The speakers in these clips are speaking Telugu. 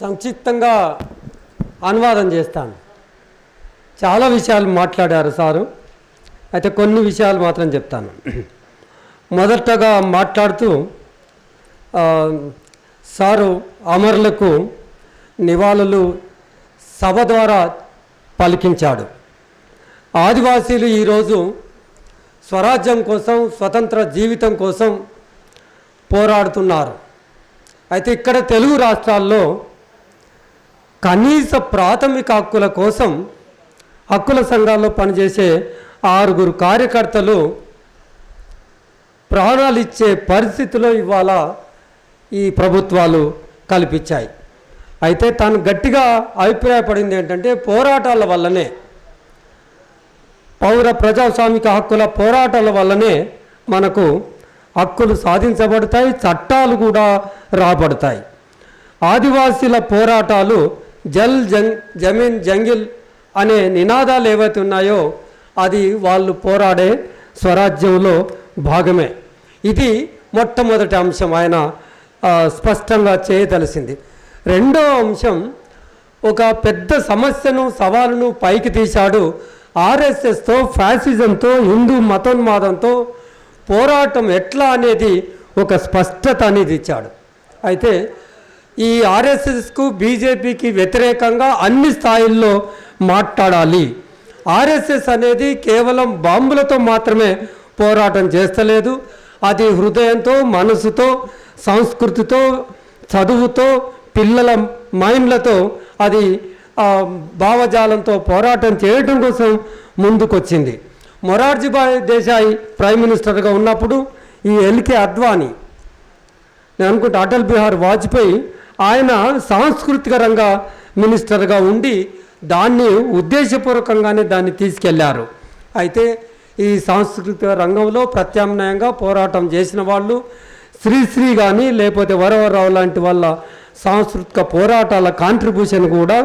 సంక్షిప్తంగా అనువాదం చేస్తాను. చాలా విషయాలు మాట్లాడారు సారు. అయితే కొన్ని విషయాలు మాత్రం చెప్తాను. మొదటగా మాట్లాడుతూ సారు అమరులకు నివాళులు సభ ద్వారా పలికించాడు. ఆదివాసీలు ఈరోజు స్వరాజ్యం కోసం స్వతంత్ర జీవితం కోసం పోరాడుతున్నారు. అయితే ఇక్కడ తెలుగు రాష్ట్రాల్లో కనీస ప్రాథమిక హక్కుల కోసం హక్కుల సంఘాల్లో పనిచేసే ఆరుగురు కార్యకర్తలు ప్రాణాలు ఇచ్చే పరిస్థితిలో ఇవాళ ఈ ప్రభుత్వాలు కల్పించాయి. అయితే తాను గట్టిగా అభిప్రాయపడింది ఏంటంటే పోరాటాల వల్లనే పౌర ప్రజాస్వామిక హక్కుల పోరాటాల వల్లనే మనకు హక్కులు సాధించబడతాయి చట్టాలు కూడా రాబడతాయి. ఆదివాసీల పోరాటాలు జల్ జంగ్ జమీన్ జంగిల్ అనే నినాదాలు ఏవైతే ఉన్నాయో అది వాళ్ళు పోరాడే స్వరాజ్యంలో భాగమే. ఇది మొట్టమొదటి అంశం ఆయన స్పష్టంగా చేయదలిసింది. రెండో అంశం ఒక పెద్ద సమస్యను సవాలును పైకి తీశాడు. ఆర్ఎస్ఎస్తో ఫ్యాసిజంతో హిందూ మతోన్మాదంతో పోరాటం ఎట్లా అనేది ఒక స్పష్టత అనేది ఇచ్చాడు. అయితే ఈ ఆర్ఎస్ఎస్కు బీజేపీకి వ్యతిరేకంగా అన్ని స్థాయిల్లో మాట్లాడాలి. ఆర్ఎస్ఎస్ అనేది కేవలం బాంబులతో మాత్రమే పోరాటం చేస్తలేదు. అది హృదయంతో మనసుతో సంస్కృతితో చదువుతో పిల్లల మైండ్లతో అది భావజాలంతో పోరాటం చేయడం కోసం ముందుకొచ్చింది. మొరార్జీభాయ్ దేశాయ్ ప్రైమ్ మినిస్టర్గా ఉన్నప్పుడు ఈ ఎల్కే అద్వానీ నేను అనుకుంటే అటల్ బిహార్ వాజ్పేయి ఆయన సాంస్కృతిక రంగ మినిస్టర్గా ఉండి దాన్ని ఉద్దేశపూర్వకంగానే దాన్ని తీసుకెళ్ళారు. అయితే ఈ సాంస్కృతిక రంగంలో ప్రత్యామ్నాయంగా పోరాటం చేసిన వాళ్ళు శ్రీశ్రీ కానీ లేకపోతే వరవరరావు లాంటి వాళ్ళ సాంస్కృతిక పోరాటాల కాంట్రిబ్యూషన్ కూడా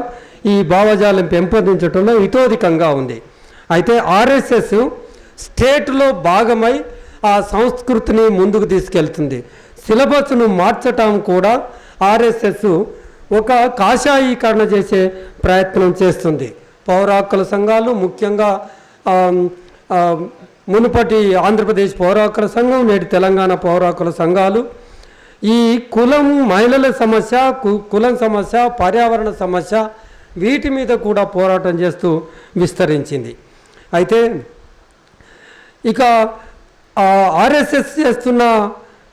ఈ భావజాలం పెంపొందించడంలో ఇతోధికంగా ఉంది. అయితే ఆర్ఎస్ఎస్ స్టేట్లో భాగమై ఆ సంస్కృతిని ముందుకు తీసుకెళ్తుంది. సిలబస్ను మార్చటం కూడా ఆర్ఎస్ఎస్ ఒక కాషాయీకరణ చేసే ప్రయత్నం చేస్తుంది. పౌర హక్కుల సంఘాలు ముఖ్యంగా మునుపటి ఆంధ్రప్రదేశ్ పౌర హక్కుల సంఘం నేటి తెలంగాణ పౌర హక్కుల సంఘాలు. ఈ కులం మహిళల సమస్య కు- కులం సమస్య పర్యావరణ సమస్య వీటి మీద కూడా పోరాటం చేస్తూ విస్తరించింది. అయితే ఇక ఆర్ఎస్ఎస్ చేస్తున్న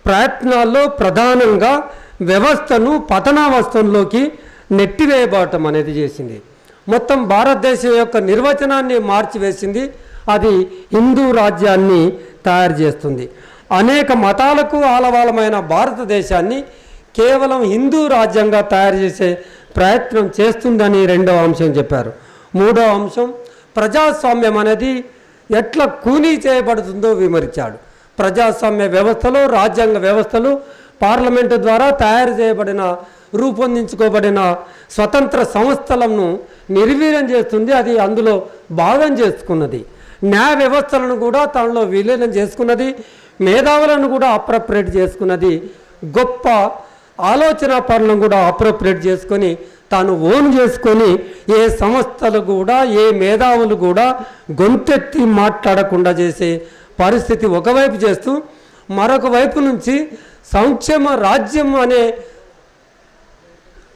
ప్రయత్నాల్లో ప్రధానంగా వ్యవస్థను పతనావస్థంలోకి నెట్టివేయబడటం అనేది చేసింది. మొత్తం భారతదేశం యొక్క నిర్వచనాన్ని మార్చివేసింది. అది హిందూ రాజ్యాన్ని తయారు చేస్తుంది. అనేక మతాలకు ఆలవాలమైన భారతదేశాన్ని కేవలం హిందూ రాజ్యంగా తయారు చేసే ప్రయత్నం చేస్తుందని రెండవ అంశం చెప్పారు. మూడవ అంశం ప్రజాస్వామ్యం అనేది ఎట్లా కూనీ చేయబడుతుందో విమర్చాడు ప్రజాస్వామ్య వ్యవస్థలో రాజ్యాంగ వ్యవస్థలు పార్లమెంటు ద్వారా తయారు చేయబడిన రూపొందించుకోబడిన స్వతంత్ర సంస్థలను నిర్వీర్యం చేస్తుంది. అది అందులో భాగం చేసుకున్నది. న్యాయ వ్యవస్థలను కూడా తనలో విలీనం చేసుకున్నది. మేధావులను కూడా అప్రప్రియేట్ చేసుకున్నది. గొప్ప ఆలోచన పనులను కూడా అప్రోప్రియేట్ చేసుకొని తాను ఓన్ చేసుకొని ఏ సంస్థలు కూడా ఏ మేధావులు కూడా గొంతెత్తి మాట్లాడకుండా చేసే పరిస్థితి ఒకవైపు చేస్తూ మరొక వైపు నుంచి సంక్షేమ రాజ్యం అనే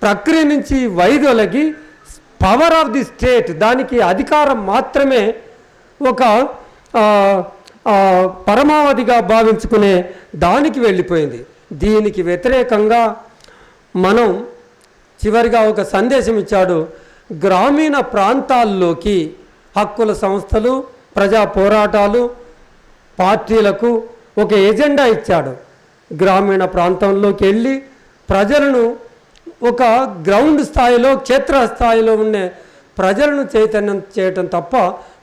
ప్రక్రియ నుంచి వైదొలగి పవర్ ఆఫ్ ది స్టేట్ దానికి అధికారం మాత్రమే ఒక పరమావధిగా భావించుకునే దానికి వెళ్ళిపోయింది. దీనికి వ్యతిరేకంగా మనం చివరిగా ఒక సందేశం ఇచ్చాడు. గ్రామీణ ప్రాంతాల్లోకి హక్కుల సంస్థలు ప్రజా పోరాటాలు పార్టీలకు ఒక ఎజెండా ఇచ్చాడు. గ్రామీణ ప్రాంతంలోకి వెళ్ళి ప్రజలను ఒక గ్రౌండ్ స్థాయిలో క్షేత్ర స్థాయిలో ఉండే ప్రజలను చైతన్యం చేయటం తప్ప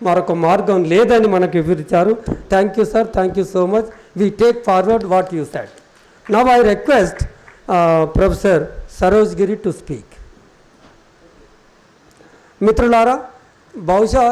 మరొక మార్గం లేదని మనకు వివరించారు. Thank you sir thank you so much. We take forward what you said now I request professor Saroj Giri to speak మిత్రులారా బహుశా